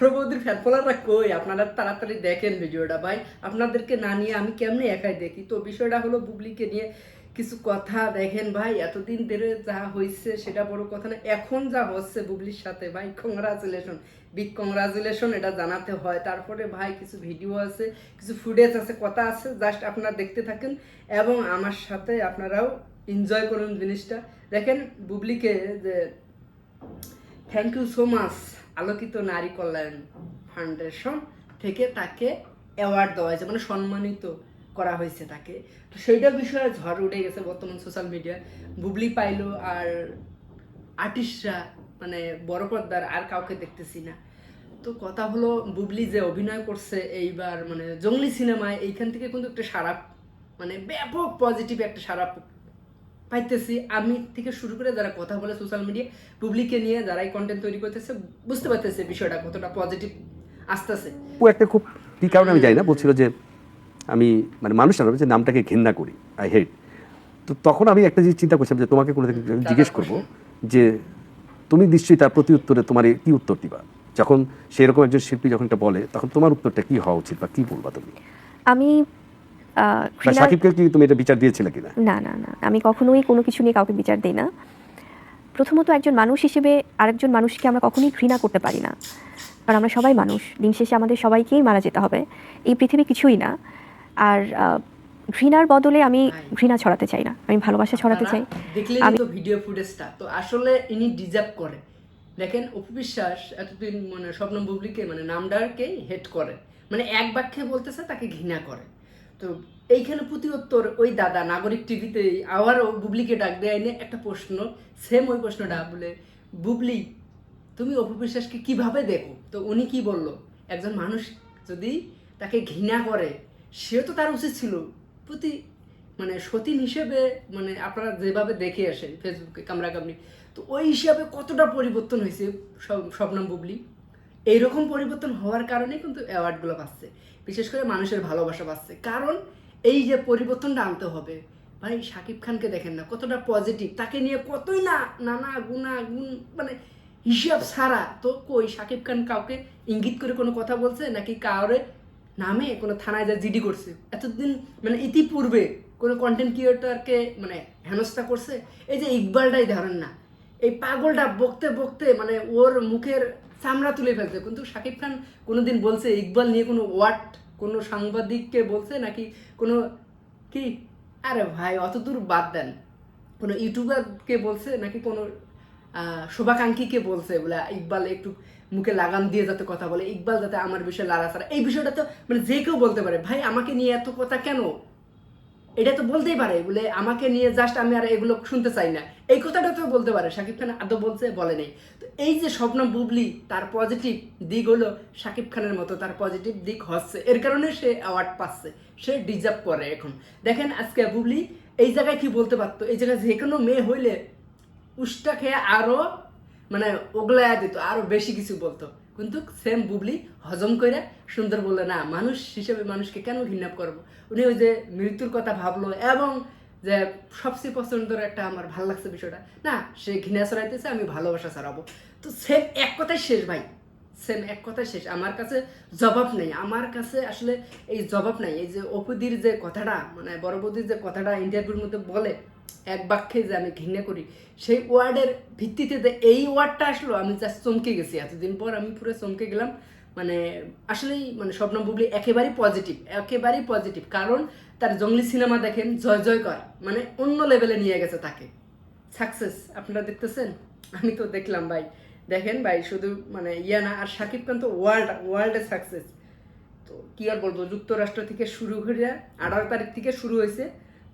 প্রবৌদির fan ফলোয়াররা কই? আপনারা তাড়াতাড়ি দেখেন ভিডিওটা, ভাই। আপনাদেরকে না নিয়ে আমি কেমনে একাই দেখি? তো বিষয়টা হলো বুবলিকে নিয়ে কিছু কথা দেখেন, ভাই। এতদিন ধরে যা হয়েছে সেটা বড় কথা না। এখন যা হচ্ছে বুবলির সাথে, ভাই কংগ্রাচুলেশন বিগ কংগ্রাচুলেশন এটা জানাতে হয়। তারপরে, ভাই, কিছু ভিডিও আছে, কিছু ফুটেজ আছে, কথা আছে জাস্ট আপনারা দেখতে থাকেন এবং আমার সাথে আপনারাও এনজয় করুন জিনিসটা। দেখেন বুবলিকে যে থ্যাংক ইউ সো মাচ আলোকিত নারী কল্যাণ ফাউন্ডেশন থেকে তাকে অ্যাওয়ার্ড দেওয়া হয়েছে মানে সম্মানিত করা হয়েছে তাকে। তো সেইটার বিষয়ে ঝড় উঠে গেছে বর্তমান সোশ্যাল মিডিয়ায় বুবলি পাইলো আর আর্টিস্টরা মানে বড় পর্দার আর কাউকে দেখতেছি না। তো কথা হলো, বুবলি যে অভিনয় করছে এইবার মানে জঙ্গলি সিনেমায় এইখান থেকে কিন্তু একটা সারা মানে ব্যাপক পজিটিভ একটা সারা পাইতেছি। আমি থেকে শুরু করে যারা কথা বলে সোশ্যাল মিডিয়া বুবলিকে নিয়ে যারা এই কন্টেন্ট তৈরি করতেছে বুঝতে পারতেছে বিষয়টা কতটা পজিটিভ আসতেছে। ও একটা খুব কি কারণে আমি জানি না বলছিল যে আমি মানে মানুষ না যে নামটাকে ঘেন্না করি আই হেট তো তখন আমি একটা জিনিস চিন্তা করছিলাম যে তোমাকে কোনো জিজ্ঞেস করব যে তুমি নিশ্চয়ই তার প্রতি উত্তরে তোমার কি উত্তর দিবা? যখন সেরকম একজন শিল্পী যখন এটা বলে তখন তোমার উত্তরটা কি হওয়া উচিত বা কি বলবা তুমি? আমি সাকিবকে কি তুমি এটা বিচার দিয়েছিলে কিনা? না না না আমি কখনোই কোনো কিছু নিয়ে কাউকে বিচার দিই না। প্রথমত একজন মানুষ হিসেবে আরেকজন মানুষকে আমরা কখনোই ঘৃণা করতে পারি না। কারণ আমরা সবাই মানুষ দিন শেষে আমাদের সবাইকেই মারা যেতে হবে। এই পৃথিবী কিছুই না। আর আহ, ঘৃণার বদলে আমি ঘৃণা ছড়াতে চাই না। আমি ভালোবাসা ছড়াতে চাই। আমি- তো ভিডিও ফুটেজটা তো আসলে ইনি ডিজার্ভ করে। দেখেন অপু বিশ্বাস এতদিন মানে স্বপ্ন বুবলিকে মানে নামডারকে হেট করে। মানে এক বাক্যে বলতেছে তাকে ঘৃণা করে। তো এইখানে প্রতি উত্তর ওই দাদা নাগরিক টিভিতে আবারও বুবলিকে ডাক দেয় এনে একটা প্রশ্ন সেম ওই প্রশ্নটা বলে, বুবলি, তুমি অপু বিশ্বাসকে কীভাবে দেখো? তো উনি কি বলল, একজন মানুষ যদি তাকে ঘৃণা করে, সেও তো তার উচিত ছিল। প্রতি মানে সতীন হিসেবে মানে আপনারা যেভাবে দেখে আসেন ফেসবুকে কামড়াকামড়ি, তো ওই হিসাবে কতটা পরিবর্তন হয়েছে সব- শবনম বুবলি? এইরকম পরিবর্তন হওয়ার কারণে কিন্তু অ্যাওয়ার্ডগুলো পাচ্ছে বিশেষ করে মানুষের ভালোবাসা পাচ্ছে কারণ এই যে পরিবর্তনটা আনতে হবে, ভাই শাকিব খানকে দেখেন না, কতটা পজিটিভ তাকে নিয়ে কতই না, নানা গুণা গুণ মানে হিসাব ছাড়া। তো কই শাকিব খান কাউকে ইঙ্গিত করে কোনো কথা বলছে নাকি কাউরে নামে কোনো থানায় যা জিডি করছে? এতদিন মানে ইতিপূর্বে কোনো কন্টেন্ট ক্রিয়েটরকে মানে হেনস্থা করছে? এই যে ইকবালটাই ধরেন না। এই পাগলটা বকতে বকতে মানে ওর মুখের চামড়া তুলে ফেলছে কিন্তু শাকিব খান কোনো দিন বলছে, ইকবাল নিয়ে কোনো ওয়ার্ড কোনো সাংবাদিককে বলছে নাকি কোনো কি? আরে ভাই, অত দূর বাদ দেন। কোনো ইউটিউবারকে বলছে নাকি কোনো শুভাকাঙ্ক্ষীকে বলছে, বলে ইকবাল একটু মুখে লাগাম দিয়ে যাতে কথা বলে, ইকবাল যাতে আমার বিষয়ে লাড়াছাড়া এই বিষয়টা তো মানে যে কেউ বলতে পারে, ভাই, আমাকে নিয়ে এত কথা কেন? এটা তো বলতেই পারে, বলে আমাকে নিয়ে জাস্ট আমি আর এগুলো শুনতে চাই না। এই কথাটা তো বলতে পারে শাকিব খান আদৌ বলছে, বলে নেই। তো এই যে স্বপ্ন বুবলি, তার পজিটিভ দিক হলো শাকিব খানের মতো, তার পজিটিভ দিক হচ্ছে। এর কারণে সে অ্যাওয়ার্ড পাচ্ছে, সে ডিজার্ভ করে এখন। দেখেন আজকে বুবলি এই জায়গায় কি বলতে পারতো? এই জায়গায় যে কোনো মেয়ে হইলে উষ্টা খেয়ে আরও মানে ওগলায়া দিত, আরও বেশি কিছু বলতো। কিন্তু সেম বুবলি হজম করে সুন্দর বলল, না, মানুষ হিসেবে মানুষকে কেন ঘৃণা করব? উনি ওই যে মৃত্যুর কথা ভাবলো এবং যে সবচেয়ে পছন্দের একটা আমার ভালো লাগছে বিষয়টা, না, সে ঘৃণা ছড়াইতেছে, আমি ভালোবাসা ছড়াবো। তো সেম এক কথাই শেষ ভাই সেম এক কথাই শেষ। আমার কাছে জবাব নেই, আমার কাছে আসলে এই জবাব নাই। এই যে অপুদির যে কথাটা মানে বড় বৌদির যে কথাটা ইন্টারভিউর মধ্যে বলে এক বাক্যে যে আমি ঘৃণা করি, সেই ওয়ার্ডের ভিত্তিতে যে এই ওয়ার্ডটা আসলো, আমি জাস্ট চমকে গেছি। এতদিন পর আমি পুরো চমকে গেলাম। মানে আসলেই মানে স্বপ্ন বুবলি একেবারেই পজিটিভ একেবারেই পজিটিভ কারণ তার জঙ্গলি সিনেমা দেখেন, জয় জয় কর। মানে অন্য লেভেলে নিয়ে গেছে তাকে। সাকসেস আপনারা দেখতেছেন? আমি তো দেখলাম ভাই। দেখেন ভাই, শুধু মানে ইয়া না, আর শাকিব খান তো ওয়ার্ল্ড ওয়ার্ল্ডের সাকসেস তো কি আর বলব, যুক্তরাষ্ট্র থেকে শুরু করে আঠারো তারিখ থেকে শুরু হয়েছে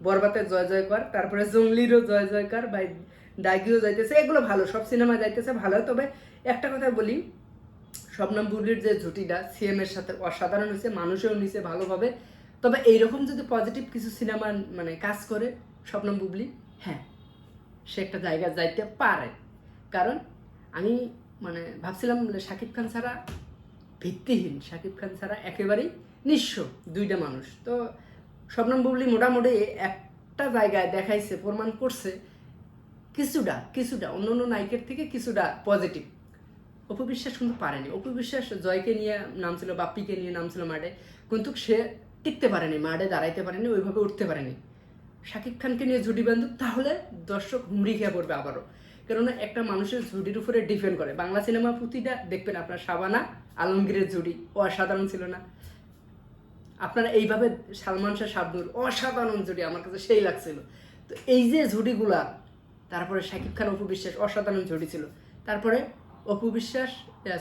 বরবাতের জয় জয়কর, তারপরে জঙ্গলিরও জয় জয়কার ভাই ডাইগিও যাইতেছে, এগুলো ভালো, সব সিনেমা যাইতেছে, ভালো তবে একটা কথা বলি, শবনম বুবলির যে জুটিটা সিএম এর সাথে অসাধারণ হয়েছে, মানুষও নিছে ভালোভাবে। তবে এইরকম যদি পজিটিভ কিছু সিনেমা মানে কাজ করে স্বপ্নম বুবলি হ্যাঁ সে একটা জায়গা যাইতে পারে। কারণ আমি মানে ভাবছিলাম শাকিব খান ছাড়া ভিত্তিহীন, শাকিব খান ছাড়া একেবারেই নিঃস্ব দুইটা মানুষ। তো স্বপ্নম বুবলি মোটামুটি একটা জায়গায় দেখাইছে, প্রমাণ করছে, কিছুটা কিছুটা, অন্য অন্য নায়িকের থেকে কিছুটা পজিটিভ অপু বিশ্বাস কিন্তু পারেনি। অপু বিশ্বাস জয়কে নিয়ে নামছিল, বাপ্পিকে নিয়ে নামছিল মাঠে, কিন্তু সে টিকতে পারেনি, মাঠে দাঁড়াইতে পারেনি, ওইভাবে উঠতে পারেনি। শাকিব খানকে নিয়ে ঝুটি বান্ধব তাহলে দর্শক হুমড়ি খেয়ে পড়বে আবারও। কেননা একটা মানুষের ঝুটির উপরে ডিপেন্ড করে। বাংলা সিনেমা প্রতিটা, দেখবেন আপনার সাবানা আলমগীরের ঝুটি অসাধারণ ছিল না। আপনারা এইভাবে সালমান শাহ শাবনুর অসাধারণ জুটি আমার কাছে সেই লাগছিল। তো এই যে জুটিগুলা, তারপরে শাকিব খান, অপু বিশ্বাস, অসাধারণ জুটি ছিল। তারপরে অপু বিশ্বাস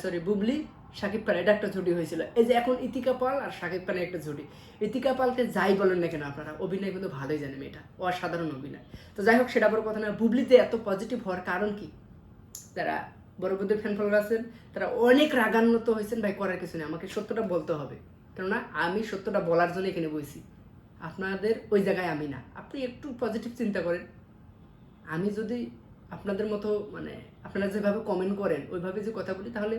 সরি বুবলি, শাকিব খান, এটা একটা জুটি হয়েছিল। এই যে এখন ইতিকা পাল আর শাকিব খানের একটা জুটি। ইতিকা পালকে যাই বলেন না কেন আপনারা, অভিনয় কিন্তু ভালোই জানেন এটা, অসাধারণ অভিনয়। তো যাই হোক, সেটা বড় কথা না, বুবলিতে এত পজিটিভ হওয়ার কারণ কি? যারা বড়বুদ্ধের ফ্যান ফলোয়ার আছেন, তারা অনেক রাগান্বিত হয়েছেন, ভাই, করার কিছু নেই, আমাকে সত্যটা বলতে হবে। কেননা আমি সত্যটা বলার জন্য এখানে বইছি। আপনাদের ওই জায়গায় আমি না। আপনি একটু পজিটিভ চিন্তা করেন। আমি যদি আপনাদের মতো মানে আপনারা যেভাবে কমেন্ট করেন, ওইভাবে যে কথা বলি, তাহলে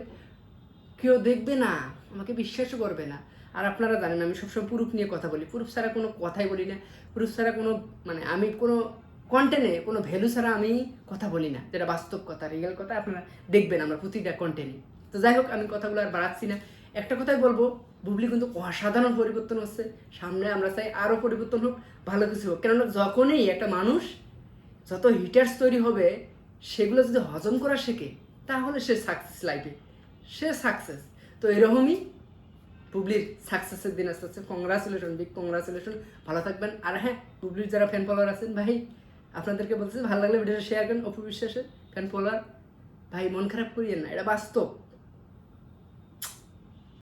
কেউ দেখবে না, আমাকে বিশ্বাসও করবে না। আর আপনারা জানেন, আমি সবসময় পুরুষ নিয়ে কথা বলি। পুরুষ ছাড়া কোনো কথাই বলি না। পুরুষ ছাড়া কোনো মানে আমি কোনো কন্টেন্টে কোনো ভ্যালু ছাড়া আমি কথা বলি না। যেটা বাস্তব কথা রিয়েল কথা, আপনারা দেখবেন আমরা প্রতিটা কন্টেন্টে তো যাই হোক, আমি কথাগুলো আর বাড়াচ্ছি না। একটা কথাই বলব, বুবলি কিন্তু অসাধারণ পরিবর্তন হচ্ছে। সামনে আমরা চাই আরও পরিবর্তন হোক, ভালো কিছু হোক। কেননা যখনই একটা মানুষ যত হিটার্স তৈরি হবে, সেগুলো যদি হজম করা শেখে, তাহলে সে সাকসেস লাইফে সে সাকসেস তো এরকমই বুবলির সাকসেসের দিন আসতে আসছে কংগ্রাচুলেশন বিগ কংগ্রাচুলেশন ভালো থাকবেন। আর হ্যাঁ বুবলির যারা ফ্যান ফলোয়ার আছেন, ভাই, আপনাদেরকে বলতেছি, ভালো লাগলে ভিডিওটা শেয়ার করেন। অপু বিশ্বাসের ফ্যান ফলোয়ার ভাই, মন খারাপ করিয়েন না, এটা বাস্তব।